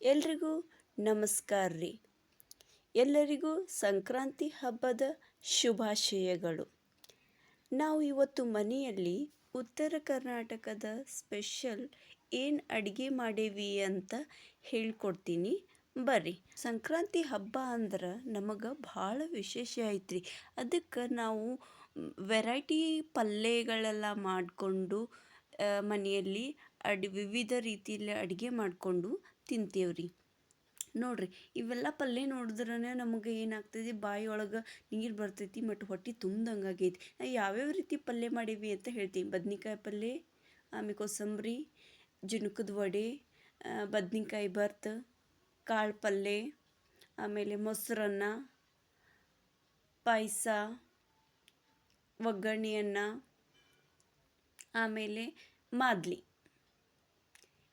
ಎಲ್ರಿಗೂ ನಮಸ್ಕಾರ ರೀ. ಎಲ್ಲರಿಗೂ ಸಂಕ್ರಾಂತಿ ಹಬ್ಬದ ಶುಭಾಶಯಗಳು. ನಾವು ಇವತ್ತು ಮನೆಯಲ್ಲಿ ಉತ್ತರ ಕರ್ನಾಟಕದ ಸ್ಪೆಷಲ್ ಏನು ಅಡುಗೆ ಮಾಡೇವಿ ಅಂತ ಹೇಳ್ಕೊಡ್ತೀನಿ. ಬರ್ರಿ. ಸಂಕ್ರಾಂತಿ ಹಬ್ಬ ಅಂದ್ರೆ ನಮಗೆ ಭಾಳ ವಿಶೇಷ ಐತ್ರಿ. ಅದಕ್ಕೆ ನಾವು ವೆರೈಟಿ ಪಲ್ಯಗಳೆಲ್ಲ ಮಾಡಿಕೊಂಡು ಮನೆಯಲ್ಲಿ ಅಡ್ ವಿವಿಧ ರೀತಿಯಲ್ಲಿ ಅಡುಗೆ ಮಾಡಿಕೊಂಡು ತಿಂತೇವೆ ರೀ. ನೋಡಿರಿ, ಇವೆಲ್ಲ ಪಲ್ಯ ನೋಡಿದ್ರೆ ನಮಗೆ ಏನಾಗ್ತದೆ ಬಾಯಿಯೊಳಗೆ ನೀರು ಬರ್ತೈತಿ, ಮತ್ತು ಹೊಟ್ಟೆ ತುಂಬ್ದಂಗೆ ಆಗೈತಿ ಯಾವ್ಯಾವ ರೀತಿ ಪಲ್ಯ ಮಾಡೀವಿ ಅಂತ ಹೇಳ್ತೀನಿ. ಬದ್ನಿಕಾಯಿ ಪಲ್ಯ, ಆಮೇಲೆ ಕೋಸಂಬರಿ ಜುನುಕದ ವಡೆ ಬದ್ನಿಕಾಯಿ ಭರ್ತ್ ಕಾಳು ಪಲ್ಯ, ಆಮೇಲೆ ಮೊಸರನ್ನ, ಪಾಯಸ ಒಗ್ಗರಣೆ ಅನ್ನ ಆಮೇಲೆ ಮಾದ್ಲಿ.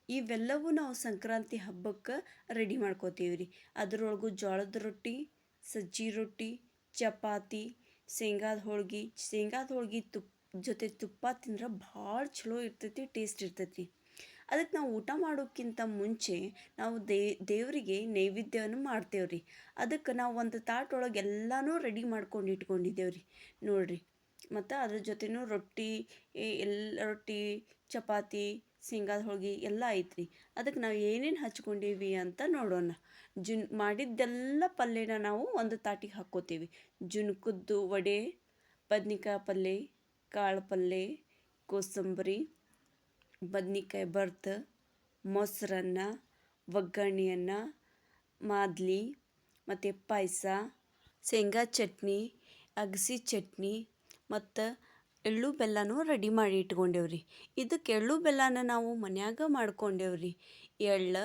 ಇವೆಲ್ಲವೂ ನಾವು ಸಂಕ್ರಾಂತಿ ಹಬ್ಬಕ್ಕೆ ರೆಡಿ ಮಾಡ್ಕೋತೀವಿ ರೀ ಅದರೊಳಗೂ ಜೋಳದ ರೊಟ್ಟಿ, ಸಜ್ಜಿ ರೊಟ್ಟಿ, ಚಪಾತಿ, ಶೇಂಗಾದ ಹೋಳ್ಗೆ. ಶೇಂಗಾದ ಹೋಳ್ಗೆ ತುಪ್ಪ ಜೊತೆ ತುಪ್ಪ ತಿಂದ್ರೆ ಭಾಳ ಚಲೋ ಇರ್ತೈತಿ, ಟೇಸ್ಟ್ ಇರ್ತೈತಿ. ಅದಕ್ಕೆ ನಾವು ಊಟ ಮಾಡೋಕ್ಕಿಂತ ಮುಂಚೆ ನಾವು ದೇವರಿಗೆ ನೈವೇದ್ಯವನ್ನು ಮಾಡ್ತೇವೆ ರೀ ಅದಕ್ಕೆ ನಾವು ಒಂದು ತಾಟೊಳಗೆ ಎಲ್ಲನೂ ರೆಡಿ ಮಾಡ್ಕೊಂಡು ಇಟ್ಕೊಂಡಿದ್ದೇವೆ ರೀ ನೋಡಿರಿ. ಮತ್ತು ಅದ್ರ ಜೊತೆನೂ ರೊಟ್ಟಿ ಎಲ್ಲ ರೊಟ್ಟಿ, ಚಪಾತಿ ಶೇಂಗಾದ ಹೋಳ್ಗೆ ಎಲ್ಲ ಐತ್ರಿ. ಅದಕ್ಕೆ ನಾವು ಏನೇನು ಹಚ್ಕೊಂಡೀವಿ ಅಂತ ನೋಡೋಣ. ಜುನ್ ಮಾಡಿದ್ದೆಲ್ಲ ಪಲ್ಯನ ನಾವು ಒಂದು ತಾಟಿಗೆ ಹಾಕ್ಕೋತೀವಿ. ಜುನ್ಕದ್ದು ವಡೆ, ಬದ್ನಿಕಾಯಿ ಪಲ್ಯ, ಕಾಳು ಪಲ್ಯ, ಕೋಸಂಬರಿ, ಬದ್ನಿಕಾಯಿ ಬರ್ತ್, ಮೊಸರನ್ನ, ಒಗ್ಗರಣೆಯನ್ನ, ಮಾದ್ಲಿ ಮತ್ತು ಪಾಯಸ, ಶೇಂಗಾ ಚಟ್ನಿ, ಅಗಸಿ ಚಟ್ನಿ ಮತ್ತು ಎಳ್ಳು ಬೆಲ್ಲನೂ ರೆಡಿ ಮಾಡಿ ಇಟ್ಕೊಂಡೇವ್ರಿ. ಇದಕ್ಕೆ ಎಳ್ಳು ಬೆಲ್ಲನ ನಾವು ಮನ್ಯಾಗ ಮಾಡ್ಕೊಂಡೇವ್ರಿ. ಎಳ್ಳು,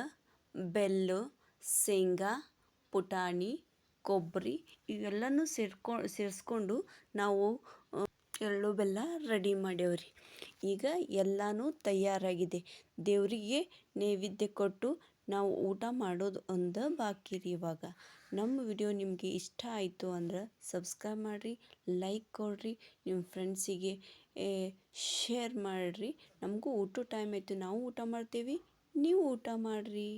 ಬೆಲ್ಲ, ಶೇಂಗಾ, ಪುಟಾಣಿ, ಕೊಬ್ಬರಿ ಇವೆಲ್ಲನೂ ಸೇರ್ಕೊ, ಸೇರಿಸ್ಕೊಂಡು ನಾವು ಎಳ್ಳು ಬೆಲ್ಲ ರೆಡಿ ಮಾಡೇವ್ರಿ ಈಗ ಎಲ್ಲನೂ ತಯಾರಾಗಿದೆ. ದೇವರಿಗೆ ನೈವೇದ್ಯ ಕೊಟ್ಟು ನಾವು ಊಟ ಮಾಡೋದು ಒಂದು ಬಾಕಿ ರೀ ಇವಾಗ. ನಮ್ಮ ವಿಡಿಯೋ ನಿಮಗೆ ಇಷ್ಟ ಆಯಿತು ಅಂದ್ರೆ ಸಬ್ಸ್ಕ್ರೈಬ್ ಮಾಡಿರಿ ಲೈಕ್ ಕೊಡಿರಿ, ನಿಮ್ಮ ಫ್ರೆಂಡ್ಸಿಗೆ ಶೇರ್ ಮಾಡಿರಿ. ನಮಗೂ ಊಟದ ಟೈಮ್ ಆಯಿತು, ನಾವು ಊಟ ಮಾಡ್ತೀವಿ, ನೀವು ಊಟ ಮಾಡಿರಿ.